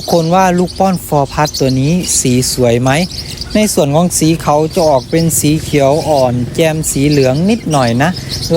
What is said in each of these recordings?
ทุกคนว่าลูกป้อนฟอร์พัดตัวนี้สีสวยไหม ในส่วนของสีเขาจะออกเป็นสีเขียวอ่อนแจมสีเหลืองนิดหน่อยนะ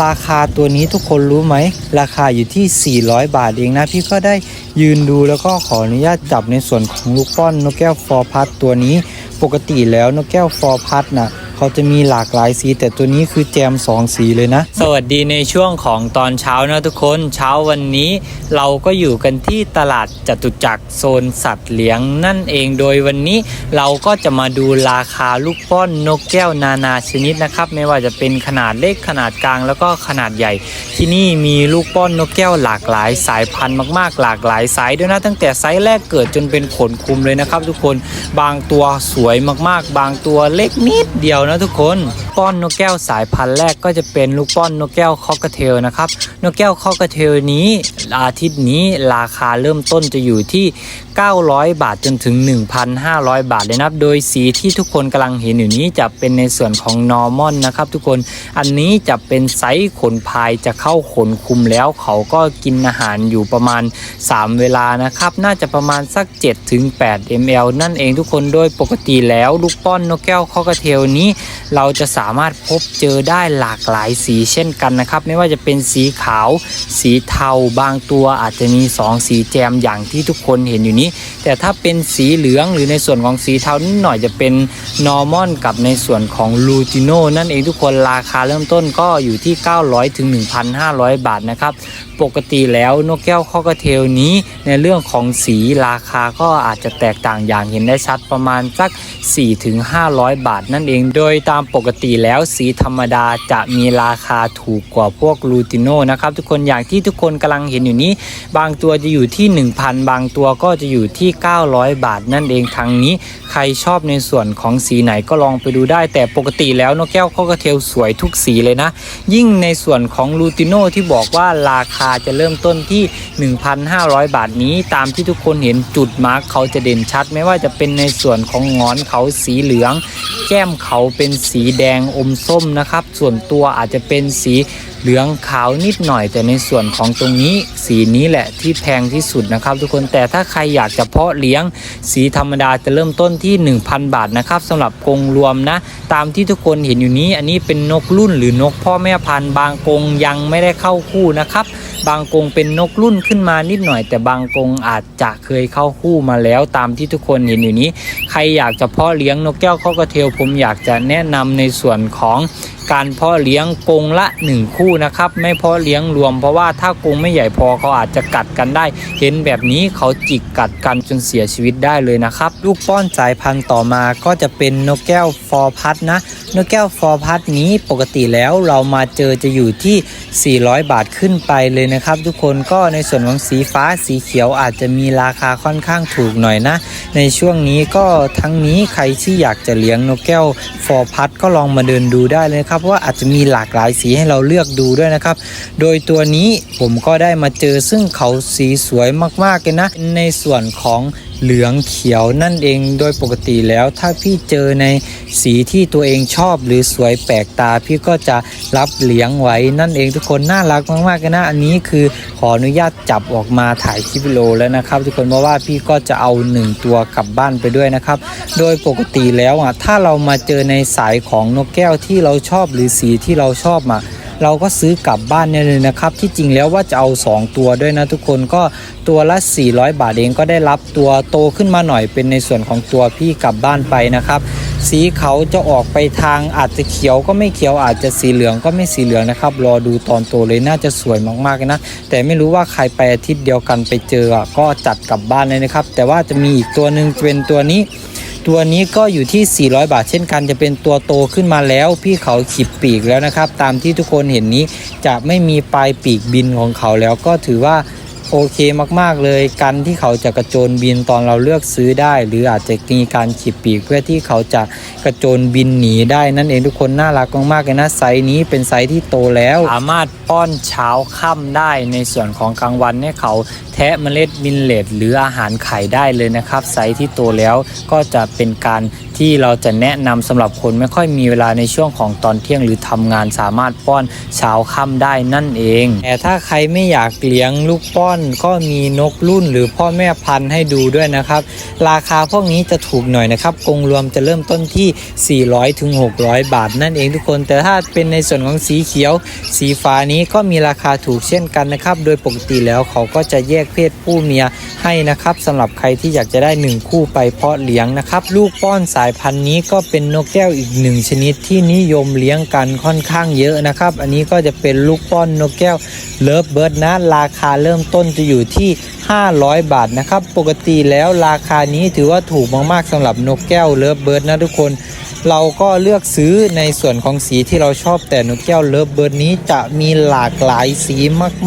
ราคาตัวนี้ทุกคนรู้ไหม ราคาอยู่ที่ 400 บาทเองนะ พี่ก็ได้ยืนดูแล้วก็ขออนุญาตจับในส่วนของลูกป้อนนกแก้วฟอร์พัดตัวนี้ ปกติแล้วนกแก้วฟอร์พัดนะ เขาจะมีหลากหลายสี แต่ตัวนี้คือแจม 2 สีเลยนะ สวัสดีในช่วงของตอนเช้านะทุกคนเช้าวันนี้ เราก็อยู่กันที่ตลาดจตุจักรโซนสัตว์เลี้ยงนั่นเองโดยวันนี้เราก็จะมาดูราคาลูกป้อนนกแก้วนานาชนิดนะครับ ไม่ว่าจะเป็นขนาดเล็กขนาดกลางแล้วก็ขนาดใหญ่ ที่นี่มีลูกป้อนนกแก้วหลากหลายสายพันธุ์มากๆ หลากหลายไซส์ด้วยนะตั้งแต่ไซส์แรกเกิดจนเป็นขนคุมเลยนะครับ ทุกคนบางตัวสวยมากๆ บางตัวเล็กนิดเดียวนะทุกคนป้อนนกแก้วสายพันธุ์แรกก็จะเป็นลูกป้อนนกแก้วคอกเทลนะครับ นกแก้วคอกเทลนี้อาทิตย์นี้ราคาเริ่มต้นจะอยู่ที่ 900 บาทจนถึง 1,500 บาทเลยนะครับ โดยสีที่ทุกคนกำลังเห็นอยู่นี้จะเป็นในส่วนของนอร์มอนนะครับ ทุกคนอันนี้จะเป็นไซส์ขนพายจะเข้าขนคุมแล้ว เขาก็กินอาหารอยู่ประมาณ 3 เวลานะครับ น่าจะประมาณสัก7ถึง8 ml นั่นเองทุกคนโดยปกติแล้วลูกป้อนนกแก้วคอกเทลนี้ เราจะสามารถพบเจอได้หลากหลายสีเช่นกันนะครับ ไม่ว่าจะเป็นสีขาว สีเทาบางตัวอาจจะมี 2 สีแจมอย่างที่ทุกคนเห็นอยู่นี้ แต่ถ้าเป็นสีเหลืองหรือในส่วนของสีเทานิดหน่อยจะเป็นนอร์มอนกับในส่วนของลูติโนนั่นเองทุกคนราคาเริ่มต้นก็อยู่ที่ 900ถึง1,500 บาทนะครับปกติแล้วนกแก้วคอกเทลนี้ในเรื่องของสีราคาก็อาจจะแตกต่างอย่างเห็นได้ชัดประมาณสัก 4-500 บาทนั่นเองโดยตามปกติแล้วสีธรรมดาจะมีราคาถูกกว่าพวกลูติโนนะครับทุกคนอย่างที่ทุกคนกำลังเห็นอยู่นี้ บางตัวจะอยู่ที่ 1,000 บางตัวก็จะอยู่ที่ 900 บาทนั่นเองทางนี้ ใครชอบในส่วนของสีไหนก็ลองไปดูได้ แต่ปกติแล้วนกแก้วคอกเทลสวยทุกสีเลยนะ ยิ่งในส่วนของลูติโนที่บอกว่าราคาจะเริ่มต้นที่ 1,500 บาทนี้ ตามที่ทุกคนเห็นจุดมาร์กเขาจะเด่นชัด ไม่ว่าจะเป็นในส่วนของงอนเขาสีเหลือง แก้มเขาเป็นสีแดงอมส้มนะครับ ส่วนตัวอาจจะเป็นสีเหลืองขาวนิดหน่อย แต่ในส่วนของตรงนี้สีนี้แหละที่แพงที่สุดนะครับ ทุกคนแต่ถ้าใครอยากจะเพาะเลี้ยงสีธรรมดาจะเริ่มต้นที่ 1,000 บาทนะครับสำหรับกรงรวมนะ ตามที่ทุกคนเห็นอยู่นี้ อันนี้เป็นนกรุ่นหรือนกพ่อแม่พันธุ์บางกรงยังไม่ได้เข้าคู่นะครับ บางกงเป็นนกรุ่นขึ้นมานิดหน่อย แต่บางกงอาจจะเคยเข้าคู่มาแล้วตามที่ทุกคนเห็นอยู่นี้ ใครอยากจะเพาะเลี้ยงนกแก้วข้อกระเทลผมอยากจะแนะนำในส่วนของ การเพาะเลี้ยงกรงละ 1 คู่นะครับ ไม่เพาะเลี้ยงรวม เพราะว่าถ้ากรงไม่ใหญ่พอเขาอาจจะกัดกันได้ เห็นแบบนี้เขาจิกกัดกันจนเสียชีวิตได้เลยนะครับ ลูกป้อนสายพันธุ์ต่อมาก็จะเป็นนกแก้วฟอร์พัดนะนกแก้วฟอร์พัดนี้ปกติแล้วเรามาเจอจะอยู่ที่ 400 บาทขึ้นไปเลยนะครับ ทุกคนก็ในส่วนของสีฟ้าสีเขียวอาจจะมีราคาค่อนข้างถูกหน่อยนะ ในช่วงนี้ก็ทั้งนี้ใครที่อยากจะเลี้ยงนกแก้วฟอร์พัดก็ลองมาเดินดูได้เลยครับเพราะว่าอาจจะมีหลากหลายสีให้เราเลือกดูด้วยนะครับ โดยตัวนี้ผมก็ได้มาเจอซึ่งเขาสีสวยมากๆเลยนะในส่วนของ เหลืองเขียวนั่นเองโดยปกติแล้ว ถ้าพี่เจอในสีที่ตัวเองชอบหรือสวยแปลกตา พี่ก็จะรับเหลียงไว้นั่นเองทุกคนน่ารักมากๆเลยนะอันนี้คือขออนุญาตจับออกมาถ่ายคลิปวิดีโอแล้วนะครับ ทุกคนเพราะว่าพี่ก็จะเอาหนึ่งตัวกลับบ้านไปด้วยนะครับ โดยปกติแล้วอะถ้าเรามาเจอในสายของนกแก้วที่เราชอบหรือสีที่เราชอบอะ เราก็ซื้อกลับบ้านเนี่ยเลยนะครับ ที่จริงแล้วว่าจะเอา 2 ตัวด้วยนะทุกคนก็ตัวละ 400 บาทเองก็ได้รับตัวโตขึ้นมาหน่อยเป็นในส่วนของตัวพี่กลับบ้านไปนะครับ สีเขาจะออกไปทางอาจจะเขียวก็ไม่เขียวอาจจะสีเหลืองก็ไม่สีเหลืองนะครับรอดูตอนโตเลยน่าจะสวยมากๆนะ แต่ไม่รู้ว่าใครไปอาทิตย์เดียวกันไปเจออะก็จัดกลับบ้านเลยนะครับ แต่ว่าจะมีอีกตัวหนึ่งเป็นตัวนี้ ตัวนี้ก็อยู่ที่ 400 บาทเช่นกันจะเป็นตัวโตขึ้นมาแล้ว พี่เขาขีดปีกแล้วนะครับ ตามที่ทุกคนเห็นนี้จะไม่มีปลายปีกบินของเขาแล้วก็ถือว่า โอเคมากๆเลยกันที่เขาจะกระโจนบินตอนเราเลือกซื้อได้ หรืออาจจะมีการขีบปีกเพื่อที่เขาจะกระโจนบินหนีได้นั่นเองทุกคนน่ารักมากๆเลยนะไซส์นี้เป็นไซส์ที่โตแล้ว สามารถป้อนเช้าค่ำได้ในส่วนของกลางวันให้เขาแทะเมล็ดมิลเลตหรืออาหารไข่ได้เลยนะครับไซส์ที่โตแล้วก็จะเป็นการ ที่เราจะแนะนำสำหรับคนไม่ค่อยมีเวลาในช่วงของตอนเที่ยงหรือทำงานสามารถป้อนเช้าค่ำได้นั่นเอง แต่ถ้าใครไม่อยากเลี้ยงลูกป้อนก็มีนกรุ่นหรือพ่อแม่พันธุ์ให้ดูด้วยนะครับ ราคาพวกนี้จะถูกหน่อยนะครับกงรวมจะเริ่มต้นที่ 400ถึง600 บาทนั่นเองทุกคน แต่ถ้าเป็นในส่วนของสีเขียว สีฟ้านี้ก็มีราคาถูกเช่นกันนะครับ โดยปกติแล้วเขาก็จะแยกเพศผู้เมียให้นะครับสำหรับใครที่อยากจะได้หนึ่งคู่ไปเพาะเลี้ยงนะครับ ลูกป้อนสายพันธุ์นี้ก็เป็นนกแก้วอีกหนึ่งชนิดที่นิยมเลี้ยงกันค่อนข้างเยอะนะครับ อันนี้ก็จะเป็นลูกป้อนนกแก้วเลิฟเบิร์ดนะราคาเริ่มต้นจะอยู่ที่ 500 บาทนะครับ ปกติแล้วราคานี้ถือว่าถูกมากๆสำหรับนกแก้วเลิฟเบิร์ดนะทุกคน เราก็เลือกซื้อในส่วนของสีที่เราชอบแต่นกแก้วเลิฟเบิร์ดนี้จะมีหลากหลายสี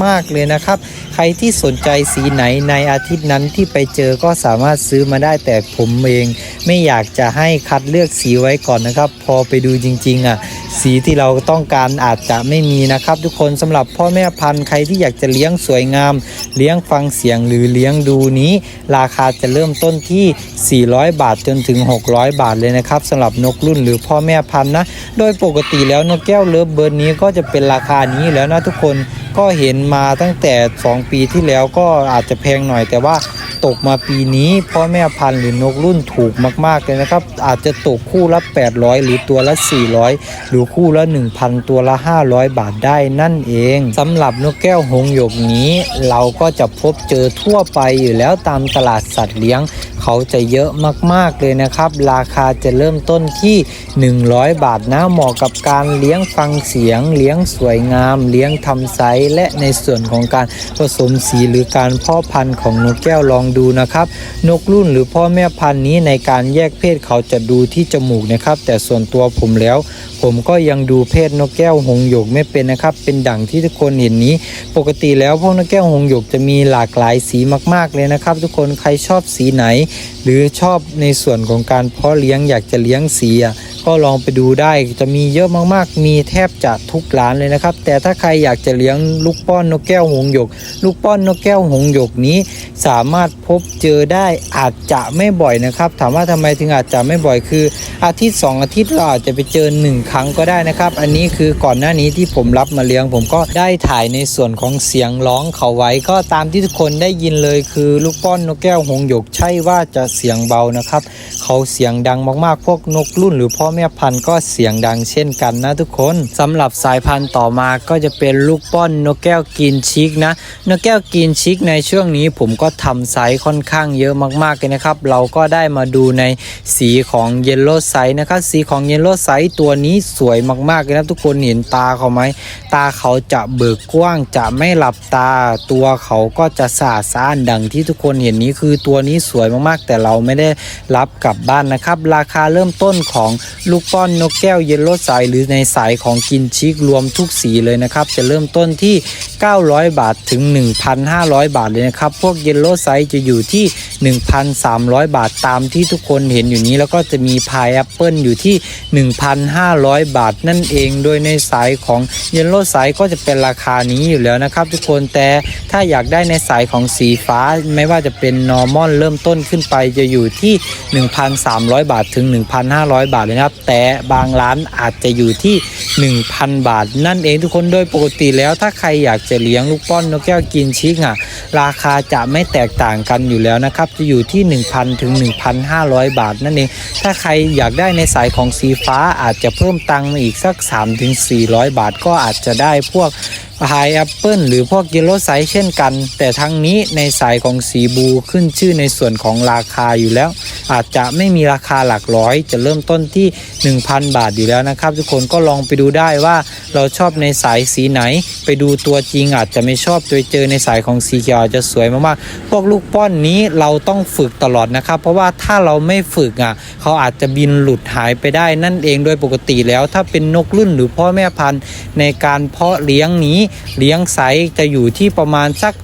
มากๆเลยนะครับ ใครที่สนใจสีไหนในอาทิตย์นั้นที่ไปเจอก็สามารถซื้อมาได้แต่ผมเอง ไม่อยากจะให้คัดเลือกสีไว้ก่อนนะครับ พอไปดูจริงๆอะสีที่เราต้องการอาจจะไม่มีนะครับ ทุกคนสำหรับพ่อแม่พันธุ์ใครที่อยากจะเลี้ยงสวยงาม เลี้ยงฟังเสียงหรืือเลี้ยงดูนี้ ราคาจะเริ่มต้นที่ 400 บาทจนถึง 600 บาทเลยนะครับสำหรับนกรุ่นหรือพ่อแม่พันธุ์นะ โดยปกติแล้วนกแก้วเลิฟเบิร์ดนี้ก็จะเป็นราคานี้แล้วนะทุกคนก็เห็นมาตั้งแต่ 2 ปีที่แล้วก็อาจจะแพงหน่อยแต่ว่า ตกมาปีนี้พ่อแม่พันธุ์หรือนกรุ่นถูกมากๆเลยนะครับ อาจจะตกคู่ละ 800 หรือตัวละ 400 หรือคู่ละ 1,000 ตัวละ 500 บาทได้นั่นเองสำหรับนกแก้วหงหยกนี้ เราก็จะพบเจอทั่วไปอยู่แล้วตามตลาดสัตว์เลี้ยง เขาจะเยอะมากๆเลยนะครับ ราคาจะเริ่มต้นที่ 100 บาทนะเหมาะกับการเลี้ยงฟังเสียง เลี้ยงสวยงาม เลี้ยงทำไซส์และในส่วนของการผสมสีหรือการพ่อพันธุ์ของนกแก้วลองดูนะครับ นกรุ่นหรือพ่อแม่พันธุ์นี้ในการแยกเพศเขาจะดูที่จมูกนะครับ แต่ส่วนตัวผมแล้ว ผมก็ยังดูเพศนกแก้วหงหยกไม่เป็นนะครับ เป็นดั่งที่ทุกคนเห็นนี้ ปกติแล้วพวกนกแก้วหงหยกจะมีหลากหลายสีมาก ๆเลยนะครับ ทุกคนใครชอบสีไหน หรือชอบในส่วนของการเพาะเลี้ยงอยากจะเลี้ยงสีอะ ก็ลองไปดูได้จะมีเยอะมากๆ มีแทบจะทุกร้านเลยนะครับ แต่ถ้าใครอยากจะเลี้ยงลูกป้อนนกแก้วหงหยก ลูกป้อนนกแก้วหงหยกนี้ สามารถพบเจอได้อาจจะไม่บ่อยนะครับ ถามว่าทำไมถึงอาจจะไม่บ่อยคือ อาทิตย์ 2 อาทิตย์เราอาจจะไปเจอ 1 ครั้งก็ได้นะครับ อันนี้คือก่อนหน้านี้ที่ผมรับมาเลี้ยง ผมก็ได้ถ่ายในส่วนของเสียงร้องเขาไว้ ก็ตามที่ทุกคนได้ยินเลยคือลูกป้อนนกแก้วหงหยก ใช่ว่าจะเสียงเบานะครับ เขาเสียงดังมากๆ พวกนกรุ่นหรือพ่อแม่พันธุ์ก็เสียงดังเช่นกันนะทุกคนสำหรับสายพันธุ์ต่อมาก็จะเป็นลูกป้อนนกแก้วกินชิกนะนกแก้วกินชิกในช่วงนี้ผมก็ทำไซส์ค่อนข้างเยอะมากๆเลยนะครับ เราก็ได้มาดูในสีของเยลโล่ไซส์นะครับสีของเยลโล่ไซส์ตัวนี้สวยมากๆเลยนะทุกคนเห็นตาเขาไหมตาเขาจะเบิกกว้างจะไม่หลับตา ตัวเขาก็จะสะอาดสะอ้านดังที่ทุกคนเห็นนี้คือตัวนี้สวยมากๆ แต่เราไม่ได้รับกลับบ้านนะครับ ราคาเริ่มต้นของลูกป้อนนกแก้วเยลโล่ไซส์หรือในสายของกินชิกรวมทุกสีเลยนะครับ จะเริ่มต้นที่ 900 บาทถึง 1,500 บาทเลยนะครับ พวกเยลโล่ไซส์จะอยู่ที่ 1,300 บาทตามที่ทุกคนเห็นอยู่นี้แล้วก็จะมีพายแอปเปิลอยู่ที่ 1,500 บาทนั่นเอง โดยในสายของเยลโล่ไซส์ก็จะเป็นราคานี้อยู่แล้วนะครับทุกคนแต่ถ้าอยากได้ในสายของสีฟ้าไม่ว่าจะเป็นนอร์มอนเริ่มต้นขึ้นไปจะอยู่ที่ 1,300 บาทถึง 1,500 บาทเลยนะครับแต่บางร้านอาจจะอยู่ที่ 1,000 บาท นั่นเองทุกคนโดยปกติแล้วถ้าใครอยากจะเลี้ยงลูกป้อนนกแก้วกินชิกอะราคาจะไม่แตกต่างกันอยู่แล้วนะครับ จะอยู่ที่ 1,000 ถึง 1,500 บาทนั่นเอง ถ้าใครอยากได้ในสายของสีฟ้าอาจจะเพิ่มตังค์มาอีกสัก3ถึง400 บาทก็อาจจะได้พวกพายแอปเปิลหรือพวกเยลโล่ไซส์เช่นกัน แต่ทั้งนี้ในสายของสีบูขึ้นชื่อในส่วนของราคาอยู่แล้วอาจจะไม่มีราคาหลักร้อย จะเริ่มต้นที่ 1,000 บาทอยู่แล้วนะครับ ทุกคนก็ลองไปดูได้ว่าเราชอบในสายสีไหน ไปดูตัวจริงอาจจะไม่ชอบโดยเจอในสายของสีเขียวอจะสวยมากๆพวกลูกป้อนนี้เราต้องฝึกตลอดนะครับ เพราะว่าถ้าเราไม่ฝึกอะเขาอาจจะบินหลุดหายไปได้นั่นเองโดยปกติแล้ว ถ้าเป็นนกรุ่นหรือพ่อแม่พันธุ์ในการเพาะเลี้ยงนี้เลี้ยงไซส์จะอยู่ที่ประมาณสัก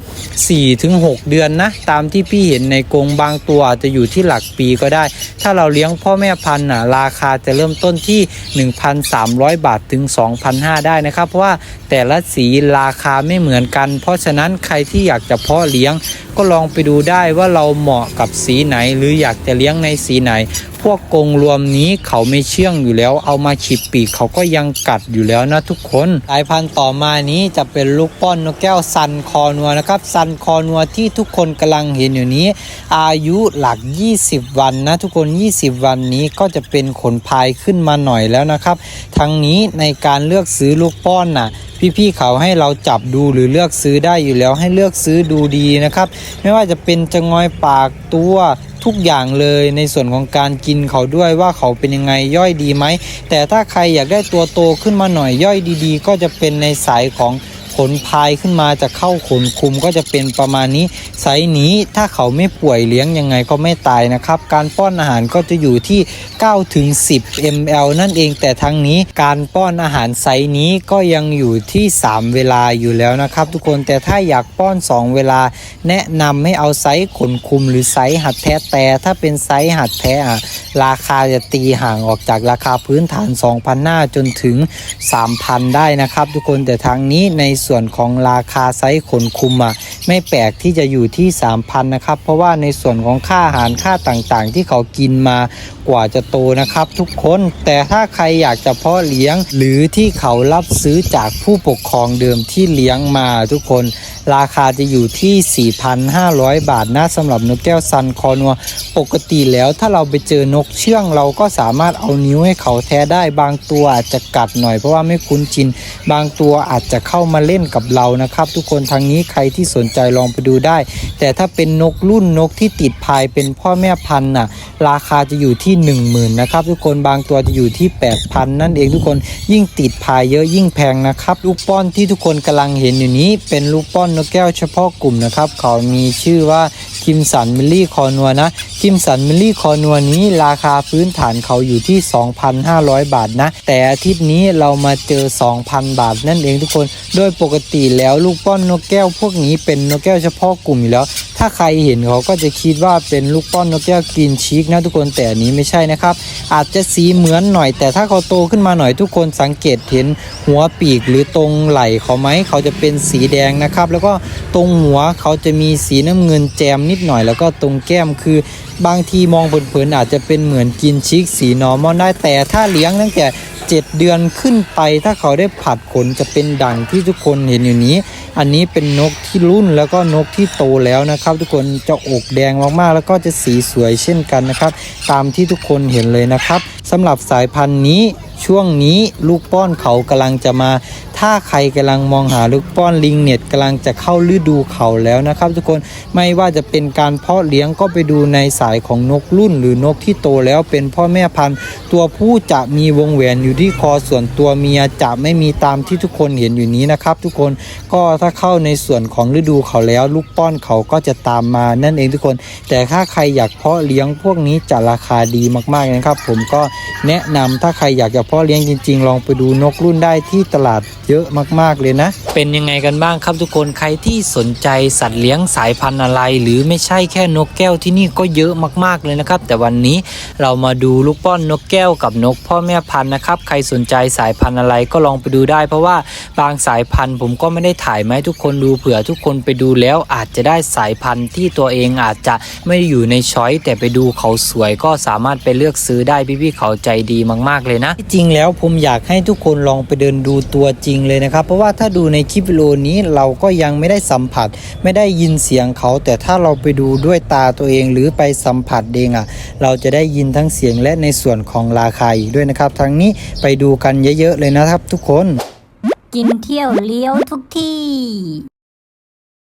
4-6เดือนนะ ตามที่พี่เห็นในกรงบางตัวอาจจะอยู่ที่หลักปีก็ได้ ถ้าเราเลี้ยงพ่อแม่พันธุ์น่ะราคาจะเริ่มต้นที่ 1,300 บาทถึง 2,500 ได้นะครับ เพราะว่าแต่ละสีราคาไม่เหมือนกัน เพราะฉะนั้นใครที่อยากจะเพาะเลี้ยงก็ลองไปดูได้ว่าเราเหมาะกับสีไหนหรืออยากจะเลี้ยงในสีไหน พวกกงรวมนี้เขาไม่เชื่องอยู่แล้ว เอามาขีดปีกเขาก็ยังกัดอยู่แล้วนะทุกคนสายพันธุ์ต่อมานี้จะเป็นลูกป้อนนกแก้วซันคอนัวนะครับซันคอนัวที่ทุกคนกำลังเห็นอยู่นี้ อายุหลัก 20 วันนะทุกคน 20 วันนี้ก็จะเป็นขนพายขึ้นมาหน่อยแล้วนะครับ ทั้งนี้ในการเลือกซื้อลูกป้อนน่ะพี่ๆเขาให้เราจับดูหรือเลือกซื้อได้อยู่แล้วให้เลือกซื้อดูดีนะครับ ไม่ว่าจะเป็นจะงอยปากตัว ทุกอย่างเลยในส่วนของการกินเขาด้วยว่าเขาเป็นยังไงย่อยดีไหมแต่ถ้าใครอยากได้ตัวโตขึ้นมาหน่อยย่อยดีๆ ก็จะเป็นในสายของ ขนพายขึ้นมาจะเข้าขนคุมก็จะเป็นประมาณนี้ไซส์นี้ถ้าเขาไม่ป่วยเลี้ยงยังไงก็ไม่ตายนะครับ การป้อนอาหารก็จะอยู่ที่9ถึง10 ml นั่นเองแต่ทั้งนี้การป้อนอาหารไซส์นี้ก็ยังอยู่ที่ 3 เวลาอยู่แล้วนะครับ ทุกคนแต่ถ้าอยากป้อน 2 เวลา แนะนำให้เอาไซส์ขนคุมหรือไซส์หัดแท้แต่ถ้าเป็นไซส์หัดแท้อะราคาจะตีห่างออกจากราคาพื้นฐาน2,000หน้าจนถึง 3,000 ได้นะครับ ทุกคนแต่ทางนี้ในส่วนของราคาไซส์ขนคุมอะไม่แปลกที่จะอยู่ที่ 3,000นะครับเพราะว่าในส่วนของค่าอาหารค่าต่างๆ ที่เขากินมากว่าจะโตนะครับ ทุกคนแต่ถ้าใครอยากจะเพาะเลี้ยง หรือที่เขารับซื้อจากผู้ปกครองเดิมที่เลี้ยงมาทุกคน ราคาจะอยู่ที่ 4,500 บาทนะสำหรับนกแก้วซันคอนัว ปกติแล้วถ้าเราไปเจอนกเชื่องเราก็สามารถเอานิ้วให้เขาแท้ได้บางตัวอาจจะกัดหน่อยเพราะว่าไม่คุ้นชิน บางตัวอาจจะเข้ามาเล่นกับเรานะครับ ทุกคนทางนี้ใครที่สนใจลองไปดูได้ แต่ถ้าเป็นนกรุ่นนกที่ติดพายเป็นพ่อแม่พันธุ์น่ะราคาจะอยู่ที่ 10,000นะครับทุกคนบางตัวจะอยู่ที่ 8,000 นั่นเองทุกคนยิ่งติดพายเยอะยิ่งแพงนะครับลูกป้อนที่ทุกคนกำลังเห็นอยู่นี้เป็นลูกป้อนนกแก้วเฉพาะกลุ่มนะครับ เขามีชื่อว่าคิมสันมิลลี่คอนัวนะ คิมสันมิลลี่คอนัวนี้ราคาพื้นฐานเขาอยู่ที่ 2,500 บาทนะ แต่อาทิตย์นี้เรามาเจอ 2,000 บาทนั่นเองทุกคน โดยปกติแล้วลูกป้อนนกแก้วพวกนี้เป็นนกแก้วเฉพาะกลุ่มอยู่แล้ว ถ้าใครเห็นเขาก็จะคิดว่าเป็นลูกป้อนนกแก้วกรีนชีกนะทุกคนแต่อันนี้ไม่ใช่นะครับ อาจจะสีเหมือนหน่อย แต่ถ้าเขาโตขึ้นมาหน่อยทุกคนสังเกตเห็นหัวปีกหรือตรงไหล่เขาไหมเขาจะเป็นสีแดงนะครับ แล้วก็ตรงหัวเขาจะมีสีน้ำเงินแจมนิดหน่อย แล้วก็ตรงแก้มคือ บางทีมองเผินๆอาจจะเป็นเหมือนกินชิกสีนอร์มอลได้แต่ถ้าเลี้ยงตั้งแต่ 7 เดือนขึ้นไปถ้าเขาได้ผัดขนจะเป็นดังที่ทุกคนเห็นอยู่นี้ อันนี้เป็นนกที่รุ่นแล้วก็นกที่โตแล้วนะครับ ทุกคนจะอกแดงมากๆ แล้วก็จะสีสวยเช่นกันนะครับ ตามที่ทุกคนเห็นเลยนะครับสำหรับสายพันธุ์นี้ช่วงนี้ลูกป้อนเขากำลังจะมา ถ้าใครกำลังมองหาลูกป้อนลิงเน็ตกำลังจะเข้าฤดูเขาแล้วนะครับ ทุกคนไม่ว่าจะเป็นการเพาะเลี้ยงก็ไปดูในสายของนกรุ่น หรือนกที่โตแล้วเป็นพ่อแม่พันธุ์ ตัวผู้จะมีวงแหวนอยู่ที่คอส่วนตัวเมียจะไม่มีตามที่ทุกคนเห็นอยู่นี้นะครับ ทุกคนก็ถ้าเข้าในส่วนของฤดูเขาแล้วลูกป้อนเขาก็จะตามมานั่นเองทุกคน แต่ถ้าใครอยากเพาะเลี้ยงพวกนี้จะราคาดีมากๆนะครับ ผมก็แนะนำถ้าใครอยากจะเพาะเลี้ยงจริง ๆ ลองไปดูนกรุ่นได้ที่ตลาดเยอะมากๆเลยนะ เป็นยังไงกันบ้างครับทุกคนใครที่สนใจสัตว์เลี้ยงสายพันธุ์อะไร หรือไม่ใช่แค่นกแก้วที่นี่ก็เยอะมากๆเลยนะครับ แต่วันนี้เรามาดูลูกป้อนนกแก้วกับนกพ่อแม่พันธุ์นะครับใครสนใจสายพันธุ์อะไรก็ลองไปดูได้ เพราะว่าบางสายพันธุ์ผมก็ไม่ได้ถ่ายมาให้ทุกคนดูเผื่อทุกคนไปดูแล้วอาจจะได้สายพันธุ์ที่ตัวเองอาจจะไม่ได้อยู่ในช้อยแต่ไปดูเขาสวยก็สามารถไปเลือกซื้อได้พี่ๆเขาใจดีมาก ๆเลยนะ จริงแล้วผมอยากให้ทุกคนลองไปเดินดูตัวจริงเลยนะครับ เพราะว่าถ้าดูในคลิปวิดีโอนี้เราก็ยังไม่ได้สัมผัส ไม่ได้ยินเสียงเขา แต่ถ้าเราไปดูด้วยตาตัวเองหรือไปสัมผัสเองอะ เราจะได้ยินทั้งเสียงและในส่วนของราคาอีกด้วยนะครับทั้งนี้ไปดูกันเยอะๆเลยนะครับทุกคน กินเที่ยวเลี้ยวทุกที่